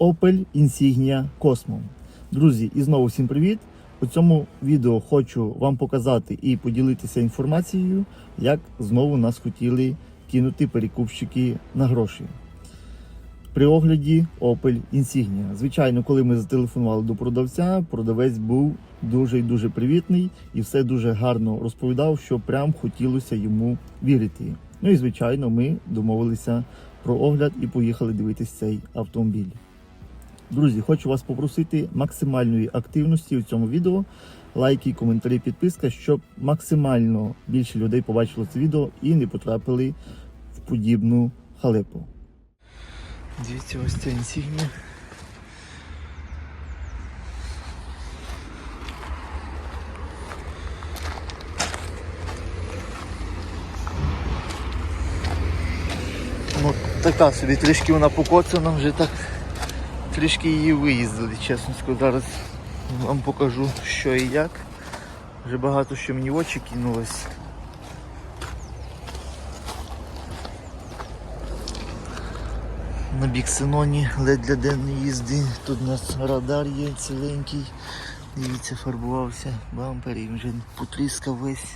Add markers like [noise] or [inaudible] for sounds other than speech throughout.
Opel Insignia Cosmo. Друзі, і знову всім привіт! У цьому відео хочу вам показати і поділитися інформацією, як знову нас хотіли кинути перекупщики на гроші. При огляді Opel Insignia. Звичайно, коли ми зателефонували до продавця, продавець був дуже і дуже привітний і все дуже гарно розповідав, що прям хотілося йому вірити. Ну і звичайно, ми домовилися про огляд і поїхали дивитись цей автомобіль. Друзі, хочу вас попросити максимальної активності у цьому відео, лайки, коментарі, підписка, щоб максимально більше людей побачило це відео і не потрапили в подібну халепу. Дивіться, ось ця інсігнія. Ну, така собі, трішки вона покоцана, вже так трішки її виїздили, чесно скажу. Зараз вам покажу, що і як. Вже багато що мені в очі кинулось. На бік Синоні ледь для денної їзди. Тут у нас радар є ціленький. Дивіться, фарбувався бампер і вже потріскав весь.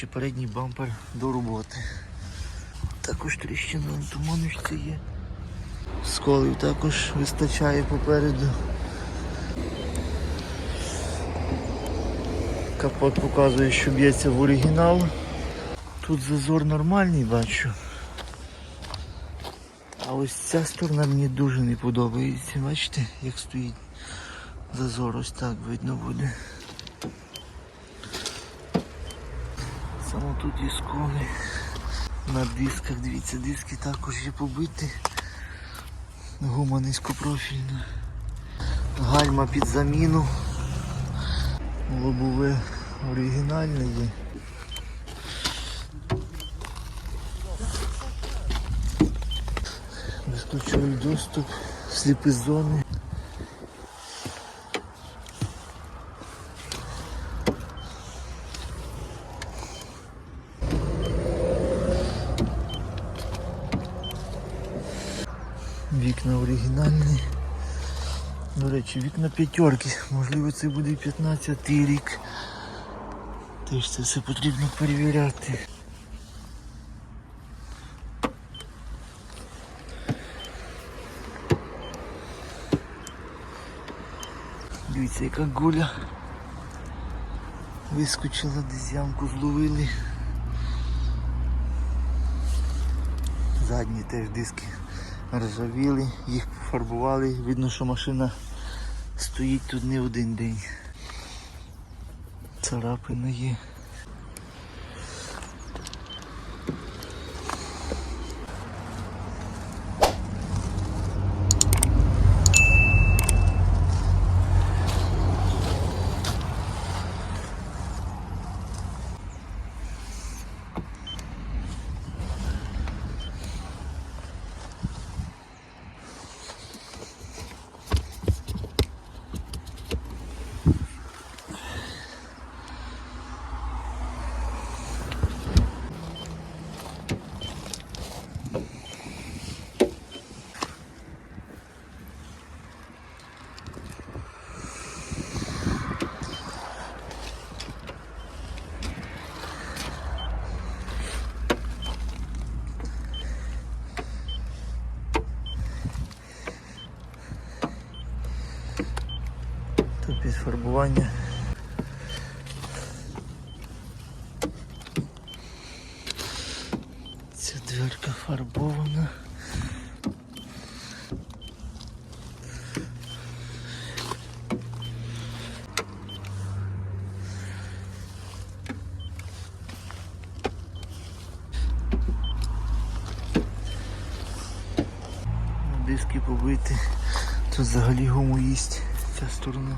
Коротше, передній бампер до роботи. Також тріщина на туманочці є. Сколів також вистачає попереду. Капот показує, що б'ється в оригінал. Тут зазор нормальний бачу. А ось ця сторона мені дуже не подобається. Бачите, як стоїть зазор, ось так видно буде. Саме тут є сколи. На дисках, дивіться, диски також є побиті. Гума низькопрофільна. Гальма під заміну. Лобове оригінальне є. Безключовий доступ, сліпі зони. Вікна оригінальні. До речі, вікна п'ятерки. Можливо, це буде 15 рік. Теж це все потрібно перевіряти. Дивіться, яка гуля. Вискочила, десь ямку зловили. Задні теж диски ржавіли, їх пофарбували. Видно, що машина стоїть тут не один день. Царапина є. Тут підфарбування. Ця дверка фарбована. Диски побиті. Тут взагалі гуму їсть ця сторона.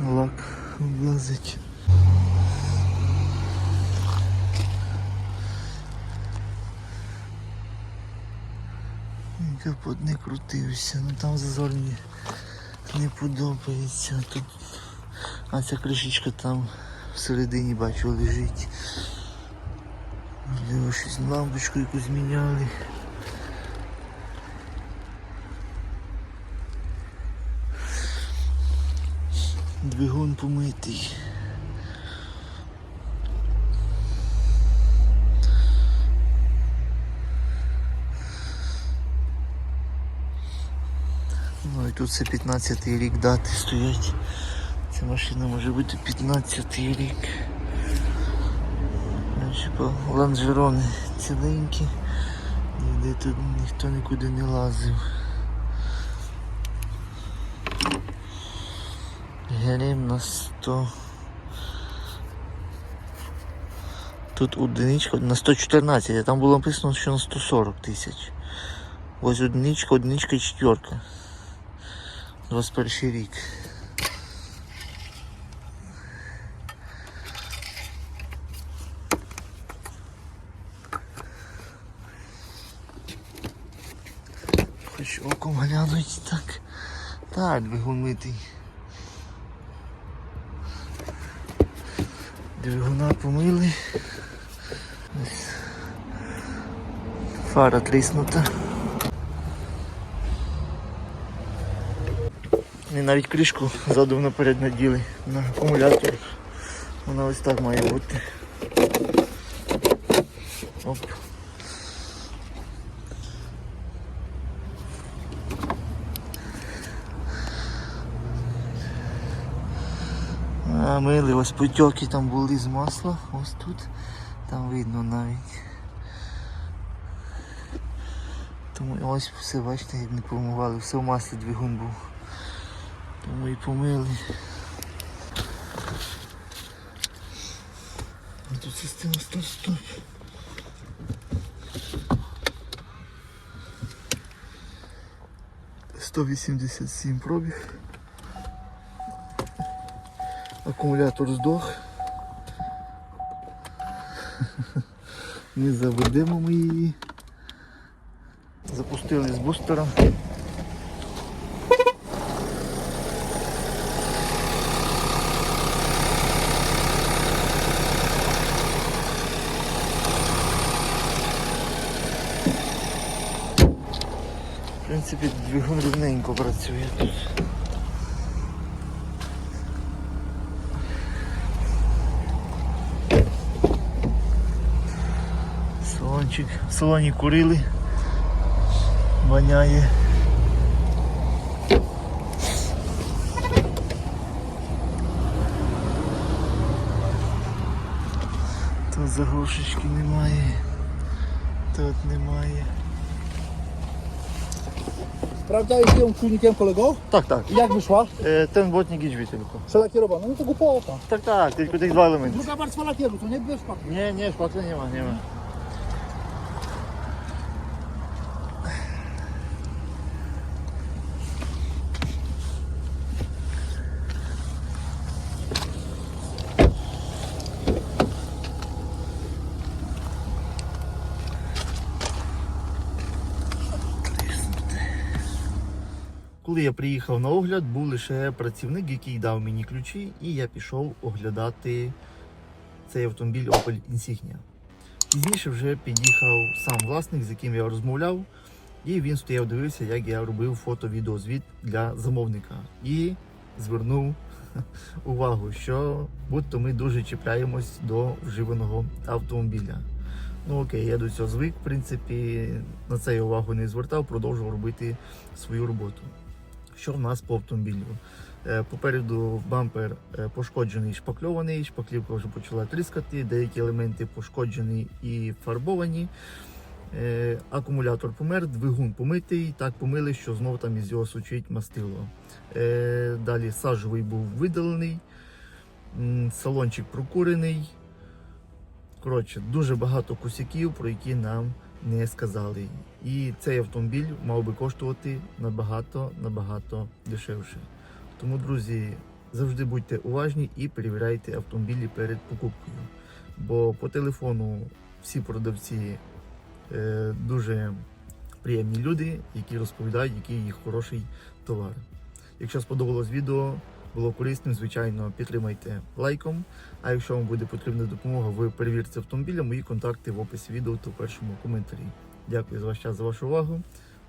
Лак облазить. Капот не крутився, ну там зазорні не подобається. Тут... А ця кришечка там всередині бачу лежить. Можливо, щось лампочку якусь міняли. Двигун помитий. Ну і тут це 15 й рік дати стоять. Ця машина може бути 15 й рік. Типа лонжерони ціленькі. Ніде тут ніхто нікуди не лазив. Грим на 100. Тут одиничка на 114, а там було написано, що на 140 тисяч. Ось одиничка, одиничка і четверка. 21 рік. Хоч оком глянуть так. Так, двигун митий. Двигуна помили. Фара тріснута. І навіть кришку ззаду наперед наділи на акумулятор. Вона ось так має бути. Оп. А, мили, ось потьоки там були з масла, ось тут. Там видно навіть. Тому ось все, бачите, як не помивали, все в маслі двигун був. Тому і помили. Тут система стоп-стоп. Сто вісімдесят сім пробіг. Акумулятор здох. Не заведемо ми її. Запустили з бустера. В принципі, двигун рівненько працює тут. Салончик. В салоні курили. Воняє. Тут заглушечки немає. Тут немає. Sprawdzałeś ją czujnikiem kolego? Так, так. I jak wyszła? Е, ten błotnik i drzwi tylko. Przelakierowana. No to głupota. Tak, tak, tylko tych dwa elementy. Druga warstwa lakieru, to nie szpachty. Nie, nie, szpachty nie ma, nie ma. Коли я приїхав на огляд, був лише працівник, який дав мені ключі, і я пішов оглядати цей автомобіль Opel Insignia. Пізніше вже під'їхав сам власник, з яким я розмовляв, і він стояв, дивився, як я робив фото-відеозвіт для замовника. І звернув [laughs] увагу, що будто ми дуже чіпляємось до вживаного автомобіля. Ну окей, я до цього звик, в принципі, на це я увагу не звертав, продовжував робити свою роботу. Що в нас по автомобілю? Е, Попереду бампер е, пошкоджений, шпакльований, шпаклівка вже почала тріскати, деякі елементи пошкоджені і фарбовані. Е, Акумулятор помер, двигун помитий, так помили, що знов там із його сучить мастило. Далі сажовий був видалений, салончик прокурений. Коротше, дуже багато косяків, про які нам не сказали. І цей автомобіль мав би коштувати набагато набагато дешевше. Тому, друзі, завжди будьте уважні і перевіряйте автомобілі перед покупкою. Бо по телефону всі продавці е, дуже приємні люди, які розповідають, який їх хороший товар. Якщо сподобалось відео, було корисним, звичайно, підтримайте лайком. А якщо вам буде потрібна допомога в перевірці автомобіля, мої контакти в описі відео та в першому коментарі. Дякую за ваш час, за вашу увагу.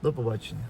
До побачення.